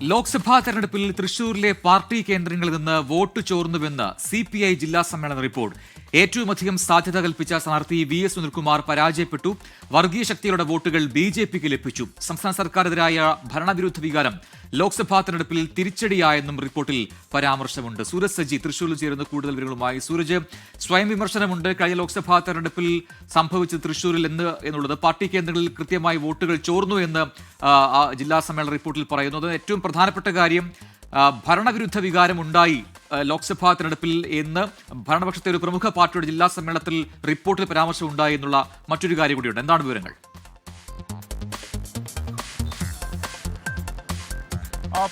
ലോക്സഭാ തെരഞ്ഞെടുപ്പിൽ തൃശൂരിലെ പാർട്ടി കേന്ദ്രങ്ങളിൽ നിന്ന് വോട്ട് ചോർന്നുവെന്ന് സി പി ഐ ജില്ലാ സമ്മേളന റിപ്പോർട്ട്. ഏറ്റവുമധികം സാധ്യത കൽപ്പിച്ച സ്ഥാനാർത്ഥി വി എസ് സുനിൽകുമാർ പരാജയപ്പെട്ടു. വർഗീയ ശക്തികളുടെ വോട്ടുകൾ ബി ജെ പിക്ക് ലഭിച്ചു. സംസ്ഥാന സർക്കാരെതിരായ ഭരണവിരുദ്ധ വികാരം ലോക്സഭാ തെരഞ്ഞെടുപ്പിൽ തിരിച്ചടിയായെന്നും റിപ്പോർട്ടിൽ പരാമർശമുണ്ട്. സൂരജ് സജി തൃശൂരിൽ ചേരുന്ന കൂടുതൽ വിവരങ്ങളുമായി സൂരജ്. സ്വയം വിമർശനമുണ്ട്. കഴിഞ്ഞ ലോക്സഭാ തെരഞ്ഞെടുപ്പിൽ സംഭവിച്ചത് തൃശൂരിൽ എന്ന് എന്നുള്ളത് പാർട്ടി കേന്ദ്രങ്ങളിൽ കൃത്യമായി വോട്ടുകൾ ചോർന്നു എന്ന് ജില്ലാ സമ്മേളന റിപ്പോർട്ടിൽ പറയുന്നു അത് ഏറ്റവും പ്രധാനപ്പെട്ട കാര്യം ഭരണവിരുദ്ധ വികാരം ഉണ്ടായി ലോക്സഭാ തെരഞ്ഞെടുപ്പിൽ എന്ന് ഭരണപക്ഷത്തെ ഒരു പ്രമുഖ പാർട്ടിയുടെ ജില്ലാ സമ്മേളനത്തിൽ റിപ്പോർട്ടിൽ പരാമർശം ഉണ്ടായി എന്നുള്ള മറ്റൊരു കാര്യം കൂടിയുണ്ട്. എന്താണ് വിവരങ്ങൾ?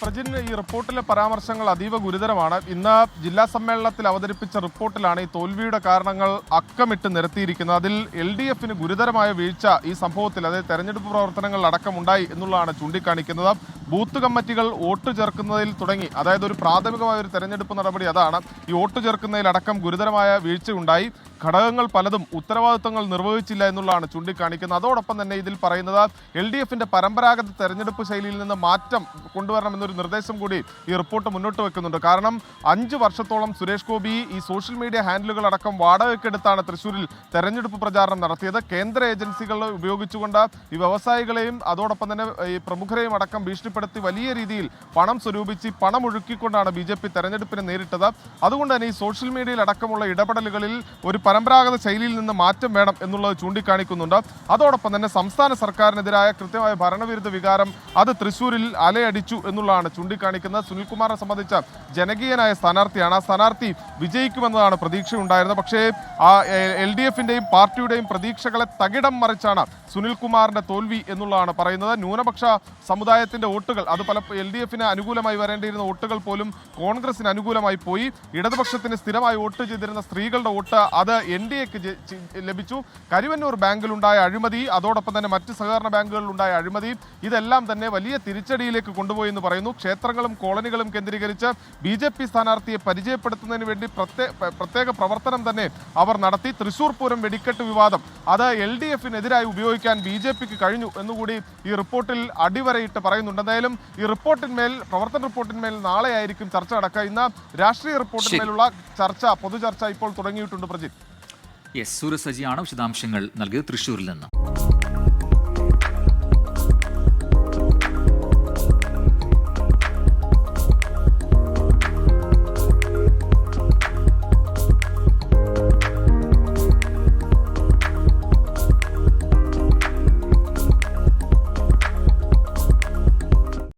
പ്രജിൻ ഈ റിപ്പോർട്ടിലെ പരാമർശങ്ങൾ അതീവ ഗുരുതരമാണ്. ഇന്ന് ജില്ലാ സമ്മേളനത്തിൽ അവതരിപ്പിച്ച റിപ്പോർട്ടിലാണ് ഈ തോൽവിയുടെ കാരണങ്ങൾ അക്കമിട്ട് നിരത്തിയിരിക്കുന്നത്. അതിൽ എൽ ഡി എഫിന് ഗുരുതരമായ വീഴ്ച ഈ സംഭവത്തിൽ അതായത് തെരഞ്ഞെടുപ്പ് പ്രവർത്തനങ്ങൾ അടക്കമുണ്ടായി എന്നുള്ളതാണ് ചൂണ്ടിക്കാണിക്കുന്നത്. ബൂത്ത് കമ്മിറ്റികൾ വോട്ട് ചേർക്കുന്നതിൽ തുടങ്ങി. അതായത് ഒരു പ്രാഥമികമായ ഒരു തെരഞ്ഞെടുപ്പ് നടപടി അതാണ്. ഈ വോട്ട് ചേർക്കുന്നതിൽ ചേർക്കുന്നതിലടക്കം ഗുരുതരമായ വീഴ്ചയുണ്ടായി. ഘടകങ്ങൾ പലതും ഉത്തരവാദിത്തങ്ങൾ നിർവഹിച്ചില്ല എന്നുള്ളതാണ് ചൂണ്ടിക്കാണിക്കുന്നത്. അതോടൊപ്പം തന്നെ ഇതിൽ പറയുന്നത് എൽ ഡി എഫിന്റെ പരമ്പരാഗത തെരഞ്ഞെടുപ്പ് ശൈലിയിൽ നിന്ന് മാറ്റം കൊണ്ടുവരണമെന്നൊരു നിർദ്ദേശം കൂടി ഈ റിപ്പോർട്ട് മുന്നോട്ട് വെക്കുന്നുണ്ട്. കാരണം അഞ്ച് വർഷത്തോളം സുരേഷ് ഗോപി ഈ സോഷ്യൽ മീഡിയ ഹാൻഡിലുകൾ അടക്കം വാടകയ്ക്കെടുത്താണ് തൃശ്ശൂരിൽ തെരഞ്ഞെടുപ്പ് പ്രചാരണം നടത്തിയത്. കേന്ദ്ര ഏജൻസികൾ ഉപയോഗിച്ചുകൊണ്ട് ഈ വ്യവസായികളെയും അതോടൊപ്പം തന്നെ ഈ പ്രമുഖരെയും അടക്കം ഭീഷണിപ്പെടുത്തി വലിയ രീതിയിൽ പണം സ്വരൂപിച്ച് പണം ഒഴുക്കിക്കൊണ്ടാണ് ബി ജെ പി തെരഞ്ഞെടുപ്പിനെ നേരിട്ടത്. അതുകൊണ്ട് തന്നെ ഈ സോഷ്യൽ മീഡിയയിൽ അടക്കമുള്ള ഇടപെടലുകളിൽ ഒരു പരമ്പരാഗത ശൈലിയിൽ നിന്ന് മാറ്റം വേണം എന്നുള്ളത് ചൂണ്ടിക്കാണിക്കുന്നുണ്ട്. അതോടൊപ്പം തന്നെ സംസ്ഥാന സർക്കാരിനെതിരായ കൃത്യമായ ഭരണവിരുദ്ധ വികാരം അത് തൃശ്ശൂരിൽ അലയടിച്ചു എന്നുള്ളതാണ് ചൂണ്ടിക്കാണിക്കുന്നത്. സുനിൽകുമാറിനെ സംബന്ധിച്ച ജനകീയനായ സ്ഥാനാർത്ഥിയാണ്. ആ സ്ഥാനാർത്ഥി വിജയിക്കുമെന്നതാണ് പ്രതീക്ഷ ഉണ്ടായിരുന്നത് പക്ഷേ ആ എൽ ഡി എഫിന്റെയും പാർട്ടിയുടെയും പ്രതീക്ഷകളെ തകിടം മറിച്ചാണ് സുനിൽകുമാറിന്റെ തോൽവി എന്നുള്ളതാണ് പറയുന്നത്. ന്യൂനപക്ഷ സമുദായത്തിന്റെ വോട്ടുകൾ അത് പല എൽ ഡി എഫിന് അനുകൂലമായി വരേണ്ടിയിരുന്ന വോട്ടുകൾ പോലും കോൺഗ്രസിന് അനുകൂലമായി പോയി. ഇടതുപക്ഷത്തിന് സ്ഥിരമായി വോട്ട് ചെയ്തിരുന്ന സ്ത്രീകളുടെ വോട്ട് അത് എൻ ഡി എക്ക് ലഭിച്ചു. കരുവന്നൂർ ബാങ്കിലുണ്ടായ അഴിമതി അതോടൊപ്പം തന്നെ മറ്റ് സഹകരണ ബാങ്കുകളിലുണ്ടായ അഴിമതി ഇതെല്ലാം തന്നെ വലിയ തിരിച്ചടിയിലേക്ക് കൊണ്ടുപോയി എന്ന് പറയുന്നു. ക്ഷേത്രങ്ങളും കോളനികളും കേന്ദ്രീകരിച്ച് ബി ജെ പി സ്ഥാനാർത്ഥിയെ പരിചയപ്പെടുത്തുന്നതിന് വേണ്ടി പ്രത്യേക പ്രവർത്തനം തന്നെ അവർ നടത്തി. തൃശൂർ പൂരം വെടിക്കെട്ട് വിവാദം. അത് എൽ ഡി എഫിനെതിരായി ഉപയോഗിക്കാൻ ബി ജെ പിക്ക് കഴിഞ്ഞു എന്നുകൂടി ഈ റിപ്പോർട്ടിൽ അടിവരയിട്ട് പറയുന്നുണ്ട്. എന്തായാലും ഈ റിപ്പോർട്ടിന്മേൽ പ്രവർത്തന റിപ്പോർട്ടിന്മേൽ നാളെ ആയിരിക്കും ചർച്ച നടക്കുക. ഇന്ന് രാഷ്ട്രീയ റിപ്പോർട്ടിന്മേലുള്ള ചർച്ച പൊതുചർച്ച ഇപ്പോൾ തുടങ്ങിയിട്ടുണ്ട് പ്രജിത്ത് യെസ് സൂരജ് സജിയാണ് വിശദാംശങ്ങൾ നൽകിയത് തൃശൂരിൽ നിന്ന്.